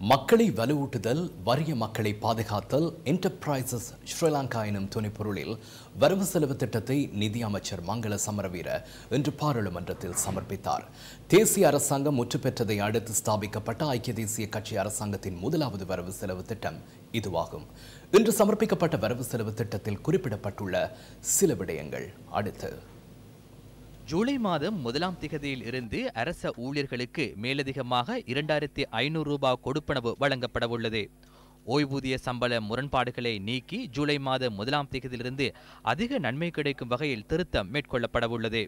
மக்களை வலுவூட்டுதல் வறிய மக்களை பாதுகாத்தல் என்டர்பிரைசஸ் ஸ்ரீலங்கா எனும் துணைப்பொருளில் வரவு செலவு திட்டத்தை நிதி அமைச்சர் மங்கள சமரவீர இன்று பாராளுமன்றத்தில் சமர்ப்பித்தார். தேசிய அரசாங்கம் முற்று பெற்றதை அடுத்து ஸ்தாபிக்கப்பட்ட ஐக்கிய தேசிய கட்சி அரசாங்கத்தின் முதலாவது வரவு செலவு திட்டம் இதுவாகும். இன்று சமர்ப்பிக்கப்பட்ட வரவு செலவு திட்டத்தில் குறிப்பிடப்பட்டுள்ள சில விடயங்கள் அடுத்து. ஜூலை மாதம் முதலாம் திகதியில் இருந்து அரச ஊழியர்களுக்கு மேலதிகமாக இரண்டாயிரத்தி ஐநூறு ரூபாய் கொடுப்பனவு வழங்கப்படவுள்ளது ஓய்வூதிய சம்பள முரண்பாடுகளை நீக்கி ஜூலை மாதம் முதலாம் திகதியிலிருந்து அதிக நன்மை கிடைக்கும் வகையில் திருத்தம் மேற்கொள்ளப்படவுள்ளது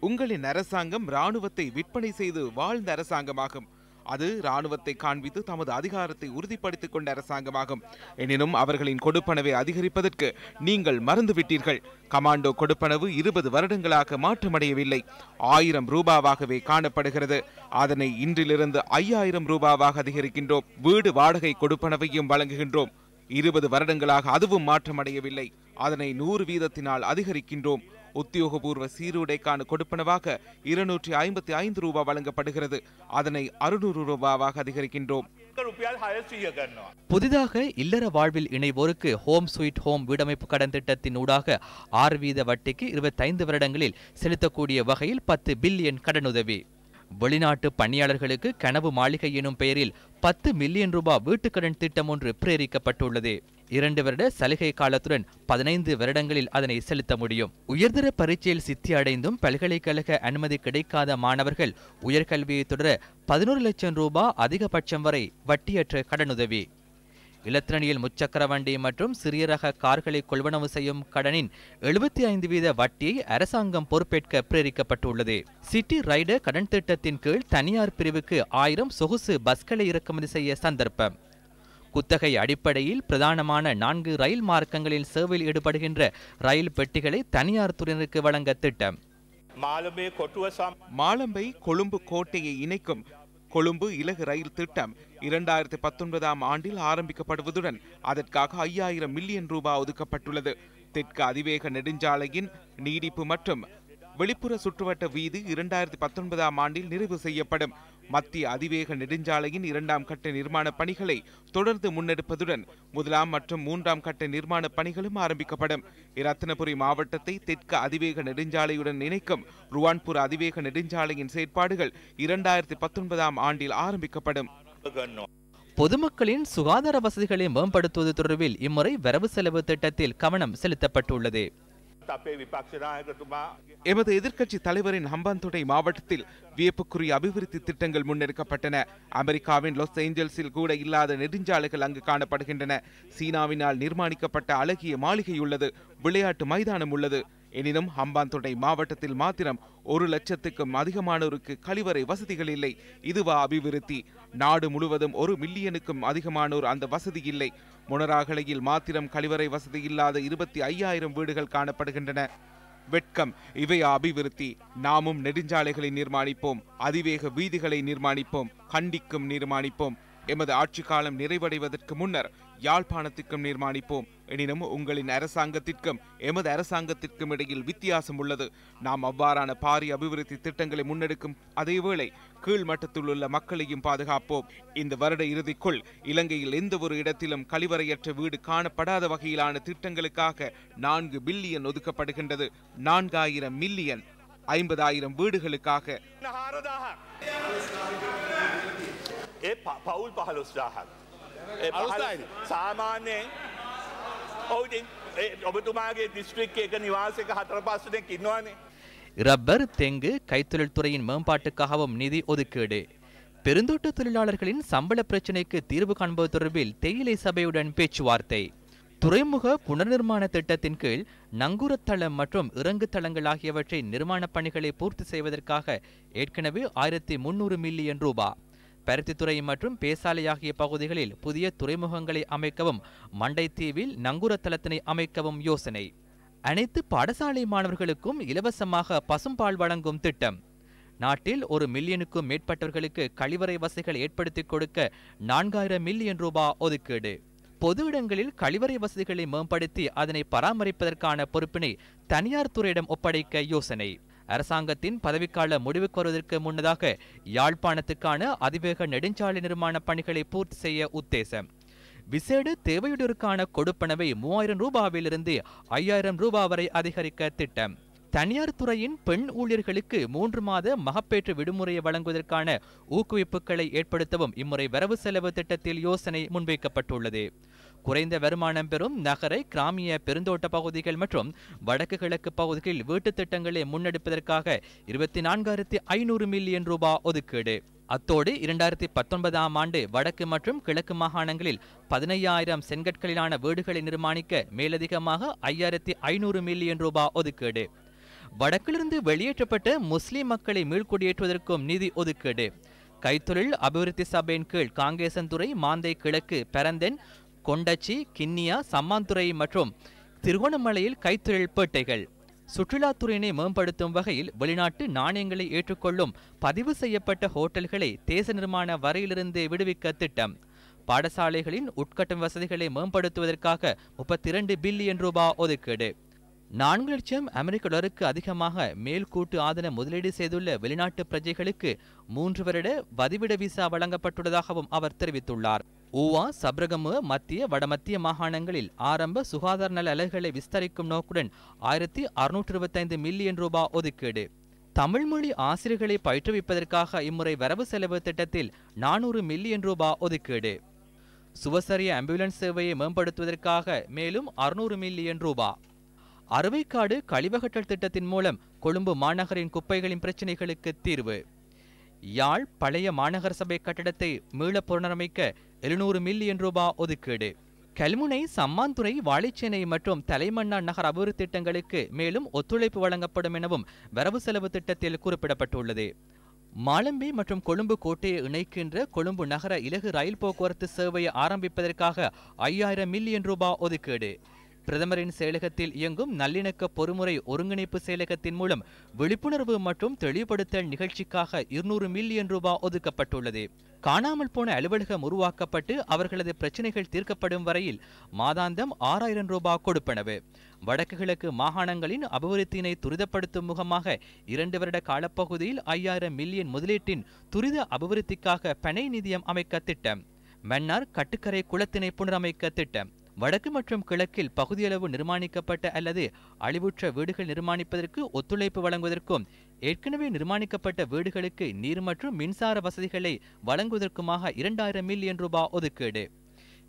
உங்களின் அரசாங்கம் ராணுவத்தை விற்பனை செய்து வாழ்ந்த அரசாங்கமாகும். அது ராணுவத்தை காண்பித்து தமது அதிகாரத்தை உறுதிப்படுத்திக் கொண்ட அரசாங்கமாகும். எனினும் அவர்களின் கொடுப்பனவை அதிகரிப்பதற்கு நீங்கள் மறந்துவிட்டீர்கள். கமாண்டோ கொடுப்பனவு இருபது வருடங்களாக மாற்றமடையவில்லை. ஆயிரம் ரூபாவாகவே காணப்படுகிறது. அதனை இன்றிலிருந்து ஐயாயிரம் ரூபாவாக அதிகரிக்கின்றோம். வீடு வாடகை கொடுப்பனவையும் வழங்குகின்றோம். இருபது வருடங்களாக அதுவும் மாற்றமடையவில்லை. அதனை நூறு வீதத்தினால் அதிகரிக்கின்றோம். உத்தியோகபூர்வ சீருடைக்கான கொடுப்பனவாக இருநூற்றி ஐம்பத்தி ஐந்து ரூபாய் வழங்கப்படுகிறது. அதனை அறுநூறு ரூபாவாக அதிகரிக்கின்றோம். புதிதாக இல்லற வாழ்வில் இணைவோருக்கு ஹோம் ஸ்வீட் ஹோம் வீடமைப்பு கடன் திட்டத்தின் ஊடாக ஆறு வீத வட்டிக்கு இருபத்தைந்து வருடங்களில் செலுத்தக்கூடிய வகையில் பத்து பில்லியன் கடனுதவி. வெளிநாட்டு பணியாளர்களுக்கு கனவு மாளிகை எனும் பெயரில் பத்து மில்லியன் ரூபாய் வீட்டுக்கடன் திட்டம் ஒன்று பிரேரிக்கப்பட்டுள்ளது. இரண்டு வருட சலுகை காலத்துடன் பதினைந்து வருடங்களில் அதனை செலுத்த முடியும். உயர்தர பரீட்சையில் சித்தி அடைந்தும் பல்கலைக்கழக அனுமதி கிடைக்காத மாணவர்கள் உயர்கல்வியை தொடர பதினோரு லட்சம் ரூபாய் அதிகபட்சம் வரை வட்டியற்ற கடனுதவி. இலத்திரணியில் முச்சக்கர வண்டி மற்றும் சிறிய ரக கார்களை கொள்வனவு செய்யும் கடனின் எழுபத்தி ஐந்து வீத வட்டியை அரசாங்கம் பொறுப்பேற்க பிரேரிக்கப்பட்டுள்ளது. சிட்டி ரைடர் கடன் திட்டத்தின் கீழ் தனியார் பிரிவுக்கு ஆயிரம் சொகுசு பஸ்களை இறக்குமதி செய்ய சந்தர்ப்பம். குத்தகை அடிப்படையில் பிரதானமான நான்கு ரயில் மார்க்கங்களில் சேவையில் ஈடுபடுகின்ற ரயில் பெட்டிகளை தனியார் துறையினருக்கு வழங்க திட்டம். மாலம்பை கொழும்பு கோட்டையை இணைக்கும் கொழும்பு இலகு ரயில் திட்டம் இரண்டாயிரத்தி பத்தொன்பதாம் ஆண்டில் ஆரம்பிக்கப்படுவதுடன் அதற்காக ஐயாயிரம் மில்லியன் ரூபாய் ஒதுக்கப்பட்டுள்ளது. தெற்கு அதிவேக நெடுஞ்சாலையின் நீடிப்பு மற்றும் வெளிப்புற சுற்றுவட்ட வீதி இரண்டாயிரத்தி பத்தொன்பதாம் ஆண்டில் நிறைவு செய்யப்படும். மத்திய அதிவேக நெடுஞ்சாலையின் இரண்டாம் கட்ட நிர்மாண பணிகளை தொடர்ந்து முன்னெடுப்பதுடன் முதலாம் மற்றும் மூன்றாம் கட்ட நிர்மாண பணிகளும் ஆரம்பிக்கப்படும். இரத்தினபுரி மாவட்டத்தை தெற்கு அதிவேக நெடுஞ்சாலையுடன் இணைக்கும் ருவான்பூர் அதிவேக நெடுஞ்சாலையின் செயற்பாடுகள் இரண்டாயிரத்தி பத்தொன்பதாம் ஆண்டில் ஆரம்பிக்கப்படும். பொதுமக்களின் சுகாதார வசதிகளை மேம்படுத்துவது தொடர்பில் இம்முறை வரவு செலவு திட்டத்தில் கவனம் செலுத்தப்பட்டுள்ளது. எமது எதிர்க்கட்சி தலைவரின் ஹம்பாந்தோட்டை மாவட்டத்தில் வியப்புக்குரிய அபிவிருத்தி திட்டங்கள் முன்னெடுக்கப்பட்டன. அமெரிக்காவின் லாஸ் ஏஞ்சல்ஸில் கூட இல்லாத நெடுஞ்சாலைகள் அங்கு காணப்படுகின்றன. சீனாவினால் நிர்மாணிக்கப்பட்ட அழகிய மாளிகை உள்ளது விளையாட்டு மைதானம் உள்ளது. எனினும் ஹம்பாந்தோட்டை மாவட்டத்தில் மாத்திரம் ஒரு லட்சத்துக்கும் அதிகமானோருக்கு கழிவறை வசதிகள் இல்லை. இதுவா அபிவிருத்தி? நாடு முழுவதும் ஒரு மில்லியனுக்கும் அதிகமானோர் அந்த வசதி இல்லை. முனராகலையில் மாத்திரம் கழிவறை வசதி இல்லாத இருபத்தி ஐயாயிரம் வீடுகள் காணப்படுகின்றன. வெட்கம். இவையா அபிவிருத்தி. நாமும் நெடுஞ்சாலைகளை நிர்மாணிப்போம். அதிவேக வீதிகளை நிர்மாணிப்போம். கண்டிக்கும் நிர்மாணிப்போம். எமது ஆட்சி காலம் நிறைவடைவதற்கு முன்னர் யாழ்ப்பாணத்திற்கும் நிர்மாணிப்போம். எனினும் உங்களின் அரசாங்கத்திற்கும் எமது அரசாங்கத்திற்கும் இடையில் வித்தியாசம் உள்ளது. நாம் அவ்வாறான பாரிய அபிவிருத்தி திட்டங்களை முன்னெடுக்கும் அதேவேளை கீழ்மட்டத்தில் உள்ள மக்களையும் பாதுகாப்போம். இந்த வருட இறுதிக்குள் இலங்கையில் எந்த ஒரு இடத்திலும் கழிவறையற்ற வீடு காணப்படாத வகையிலான திட்டங்களுக்காக நான்கு பில்லியன் ஒதுக்கப்படுகின்றது. நான்காயிரம் மில்லியன் ஐம்பதாயிரம் வீடுகளுக்காக. හාරදාහ ඒ ප- පවුල් පහලොස්දාහක් සාමාන්‍යයෙන් ඔවුටින් ඔබතුමාගේ දිස්ත්‍රික් එක නිවාසක හතර පස්සනෙක් ඉන්නවානේ ரப்பர் தெங்கு கைத்தொழில் துறையின் மேம்பாட்டுக்காகவும் நிதி ஒதுக்கீடு பெருந்தோட்ட தொழிலாளர்களின் சம்பள பிரச்சினைக்கு தீர்வு காண்பது தொடர்பில் தேயிலை சபையுடன் பேச்சுவார்த்தை துறைமுக புனர்நிர்மாண திட்டத்தின் கீழ் நங்கூரத்தளம் மற்றும் இறங்கு தளங்கள் ஆகியவற்றை நிர்மாணப் பணிகளை பூர்த்தி செய்வதற்காக ஏற்கனவே ஆயிரத்தி முன்னூறு மில்லியன் ரூபாய் பருத்தித்துறை மற்றும் பேசாலை ஆகிய பகுதிகளில் புதிய துறைமுகங்களை அமைக்கவும் மண்டைத்தீவில் நங்கூரத்தலத்தினை அமைக்கவும் யோசனை. அனைத்து பாடசாலை மாணவர்களுக்கும் இலவசமாக பசும்பால் வழங்கும் திட்டம். நாட்டில் ஒரு மில்லியனுக்கும் மேற்பட்டவர்களுக்கு கழிவறை வசதிகள் ஏற்படுத்தி கொடுக்க நான்காயிரம் மில்லியன் ரூபாய் ஒதுக்கீடு. பொது இடங்களில் கழிவறை வசதிகளை மேம்படுத்தி அதனை பராமரிப்பதற்கான பொறுப்பினை தனியார் துறையிடம் ஒப்படைக்க யோசனை. அரசாங்கத்தின் பதவிக்கால முடிவுக்கு வருவதற்கு முன்னதாக யாழ்ப்பாணத்துக்கான அதிவேக நெடுஞ்சாலை நிர்மாண பணிகளை பூர்த்தி செய்ய உத்தேசம். விசேட தேவையுடருக்கான கொடுப்பனவை மூவாயிரம் ரூபாவிலிருந்து ஐயாயிரம் ரூபாய் வரை அதிகரிக்க திட்டம். தனியார் துறையின் பெண் ஊழியர்களுக்கு மூன்று மாத மகப்பேற்று விடுமுறையை வழங்குவதற்கான ஊக்குவிப்புகளை ஏற்படுத்தவும் இம்முறை வரவு செலவு திட்டத்தில் யோசனை முன்வைக்கப்பட்டுள்ளது. குறைந்த வருமானம் பெறும் நகரை கிராமிய பெருந்தோட்ட பகுதிகள் மற்றும் வடக்கு கிழக்கு பகுதிகளில் வீட்டுத் திட்டங்களை முன்னெடுப்பதற்காக இருபத்தி நான்காயிரத்தி ஐநூறு மில்லியன் ரூபாய் ஒதுக்கீடு. அத்தோடு இரண்டாயிரத்தி பத்தொன்பதாம் ஆண்டு வடக்கு மற்றும் கிழக்கு மாகாணங்களில் பதினையாயிரம் செங்கற்களிலான வீடுகளை நிர்மாணிக்க மேலதிகமாக ஐயாயிரத்தி ஐநூறு மில்லியன் ரூபாய் ஒதுக்கீடு. வடக்கிலிருந்து வெளியேற்றப்பட்ட முஸ்லிம் மக்களை மீள்குடியேற்றுவதற்கும் நிதி ஒதுக்கீடு. கைத்தொழில் அபிவிருத்தி சபையின் கீழ் காங்கேசன்துறை மாந்தை கிழக்கு பெரந்தென் கொண்டச்சி கிண்ணியா சம்மாந்துறை மற்றும் திருகோணமலையில் கைத்தொழில் பேட்டைகள். சுற்றுலாத்துறையினை மேம்படுத்தும் வகையில் வெளிநாட்டு நாணயங்களை ஏற்றுக்கொள்ளும் பதிவு செய்யப்பட்ட ஹோட்டல்களை தேச நிர்மாண வரையிலிருந்து விடுவிக்க திட்டம். பாடசாலைகளின் உட்கட்டும் வசதிகளை மேம்படுத்துவதற்காக முப்பத்தி இரண்டு பில்லியன் ரூபாய் ஒதுக்கீடு. நான்கு லட்சம் அமெரிக்க டாலருக்கு அதிகமாக மேல் கூட்டு ஆதன முதலீடு செய்துள்ள வெளிநாட்டு பிரஜைகளுக்கு மூன்று வருட வதிவிட விசா வழங்கப்பட்டுள்ளதாகவும் அவர் தெரிவித்துள்ளார். ஊவா சப்ரகமு மத்திய வடமத்திய மாகாணங்களில் ஆரம்ப சுகாதார நல அலகுகளை விஸ்தரிக்கும் நோக்குடன் ஆயிரத்தி அறுநூற்று இருபத்தைந்து மில்லியன் ரூபாய் ஒதுக்கீடு. தமிழ் மொழி ஆசிரியர்களை பயிற்றுவிப்பதற்காக இம்முறை வரவு செலவு திட்டத்தில் நானூறு மில்லியன் ரூபாய் ஒதுக்கீடு. சுவசரிய ஆம்புலன்ஸ் சேவையை மேம்படுத்துவதற்காக மேலும் அறுநூறு மில்லியன் ரூபாய் அறுவைக்காடு கழிவகட்டல் திட்டத்தின் மூலம் கொழும்பு மாநகரின் குப்பைகளின் பிரச்சினைகளுக்கு தீர்வு. யாழ் பழைய மாநகர சபை கட்டடத்தை மீள புனரமைக்க எழுநூறு மில்லியன் ரூபாய் ஒதுக்கீடு. கல்முனை சம்மாந்துறை வாழைச்சேனை மற்றும் தலைமன்னா நகர் அபிவிருத்தி திட்டங்களுக்கு மேலும் ஒத்துழைப்பு வழங்கப்படும் எனவும் வரவு செலவு திட்டத்தில் குறிப்பிடப்பட்டுள்ளது. மாலம்பே மற்றும் கொழும்பு கோட்டையை இணைக்கின்ற கொழும்பு நகர இலகு ரயில் போக்குவரத்து சேவையை ஆரம்பிப்பதற்காக ஐயாயிரம் மில்லியன் ரூபாய் ஒதுக்கீடு. பிரதமரின் செயலகத்தில் இயங்கும் நல்லிணக்க பொறுமுறை ஒருங்கிணைப்பு செயலகத்தின் மூலம் விழிப்புணர்வு மற்றும் தெளிவுபடுத்தல் நிகழ்ச்சிக்காக இருநூறு மில்லியன் ரூபாய் ஒதுக்கப்பட்டுள்ளது. காணாமல் போன அலுவலகம் உருவாக்கப்பட்டு அவர்களது பிரச்சினைகள் தீர்க்கப்படும் வரையில் மாதாந்தம் ஆறாயிரம் ரூபாய் கொடுப்பனவு. வடக்கு கிழக்கு மாகாணங்களின் அபிவிருத்தியினை துரிதப்படுத்தும் முகமாக இரண்டு வருட காலப்பகுதியில் ஐயாயிரம் மில்லியன் முதலீட்டின் துரித அபிவிருத்திக்காக பனை நிதியம் அமைக்க திட்டம். மன்னார் கட்டுக்கரை குளத்தினை புனரமைக்க திட்டம். வடக்கு மற்றும் கிழக்கில் பகுதியளவு நிர்மாணிக்கப்பட்ட அல்லது அழிவுற்ற வீடுகள் நிர்மாணிப்பதற்கு ஒத்துழைப்பு வழங்குவதற்கும் ஏற்கனவே நிர்மாணிக்கப்பட்ட வீடுகளுக்கு நீர் மற்றும் மின்சார வசதிகளை வழங்குவதற்குமாக இரண்டாயிரம் மில்லியன் ரூபாய் ஒதுக்கீடு.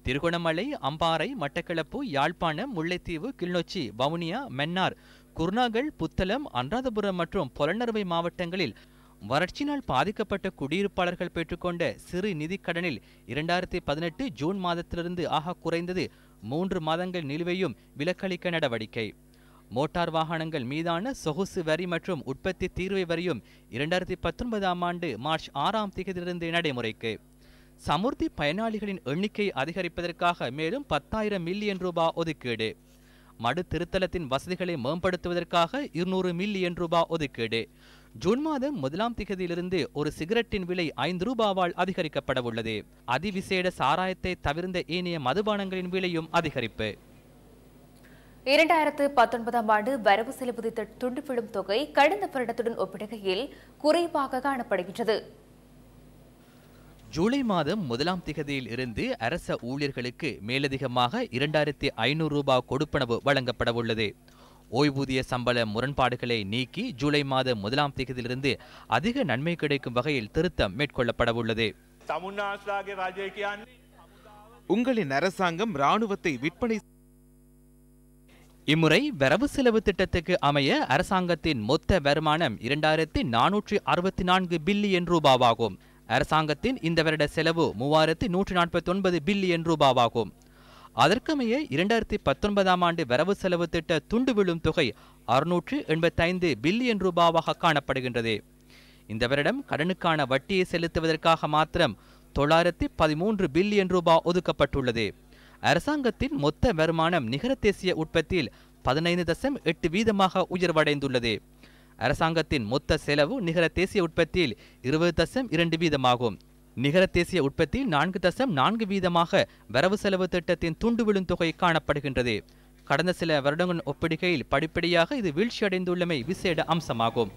திருகோணமலை அம்பாறை மட்டக்களப்பு யாழ்ப்பாணம் முல்லைத்தீவு கிளிநொச்சி வவுனியா மென்னார் குர்நாகல் புத்தளம் அன்றாதபுரம் மற்றும் பொலனறுவை மாவட்டங்களில் வறட்சியினால் பாதிக்கப்பட்ட குடியிருப்பாளர்கள் பெற்றுக்கொண்ட சிறு நிதி கடனில் இரண்டாயிரத்தி பதினெட்டு ஜூன் மாதத்திலிருந்து ஆக குறைந்தது மூன்று மாதங்கள் நிலுவையும் விலக்களிக்க நடவடிக்கை. மோட்டார் வாகனங்கள் மீதான சொகுசு வரி மற்றும் உற்பத்தி தீர்வை வரியும் இரண்டாயிரத்தி பத்தொன்பதாம் ஆண்டு மார்ச் ஆறாம் தேதியிலிருந்து நடைமுறைக்கு. சமுர்த்தி பயனாளிகளின் எண்ணிக்கை அதிகரிப்பதற்காக மேலும் பத்தாயிரம் மில்லியன் ரூபாய் ஒதுக்கீடு. மடு திருத்தலத்தின் வசதிகளை மேம்படுத்துவதற்காக இருநூறு மில்லியன் ரூபாய் ஒதுக்கீடு. ஜூன் மாதம் முதலாம் திகதியிலிருந்து ஒரு சிகரெட்டின் விலை ஐந்து ரூபாவால் அதிகரிக்கப்பட உள்ளது அதிவிசேட சாராயத்தை தவிர்ந்த ஏனைய மதுபானங்களின் விலையும் அதிகரிப்பு. இரண்டாயிரத்து பத்தொன்பதாம் ஆண்டு வரவு செலவு திட்ட துண்டு விழும் தொகை கடந்த வருடத்துடன் ஒப்பிடுகையில் குறைவாக காணப்படுகின்றது. ஜூலை மாதம் முதலாம் திகதியில் இருந்து அரச ஊழியர்களுக்கு மேலதிகமாக இரண்டாயிரத்தி ஐநூறு ரூபாய் கொடுப்பனவு வழங்கப்பட உள்ளது ஓய்வூதிய சம்பள முரண்பாடுகளை நீக்கி ஜூலை மாத முதலாம் தேதியிலிருந்து அதிக நன்மை கிடைக்கும் வகையில் திருத்தம் மேற்கொள்ளப்படவுள்ளது. உங்களின் அரசாங்கம் ராணுவத்தை விற்பனை இம்முறை வரவு செலவு திட்டத்துக்கு அமைய அரசாங்கத்தின் மொத்த வருமானம் இரண்டாயிரத்தி நானூற்றி அறுபத்தி நான்கு பில்லியன் ரூபாவாகும். அரசாங்கத்தின் இந்த வருட செலவு மூவாயிரத்தி நூற்றி நாற்பத்தி ஒன்பது பில்லியன் ரூபாவாகும். அதற்கமைய இரண்டாயிரத்தி பத்தொன்பதாம் ஆண்டு வரவு செலவு திட்ட துண்டு விழும் தொகை அறுநூற்று எண்பத்தைந்து பில்லியன் ரூபாவாக காணப்படுகின்றது. இந்த வருடம் கடனுக்கான வட்டியை செலுத்துவதற்காக மாத்திரம் தொள்ளாயிரத்தி பதிமூன்று பில்லியன் ரூபாய் ஒதுக்கப்பட்டுள்ளது. அரசாங்கத்தின் மொத்த வருமானம் நிகர தேசிய உற்பத்தியில் பதினைந்து தசம் எட்டு வீதமாக உயர்வடைந்துள்ளது. அரசாங்கத்தின் மொத்த செலவு நிகர தேசிய உற்பத்தியில் இருபது தசம் இரண்டு வீதமாகும். நிகர தேசிய உற்பத்தி நான்கு தசம் நான்கு வீதமாக வரவு செலவு திட்டத்தின் துண்டு விழும் தொகை காணப்படுகின்றது. கடந்த சில வருடங்கள் ஒப்பிடுகையில் படிப்படியாக இது வீழ்ச்சியடைந்துள்ளமை விசேட அம்சமாகும்.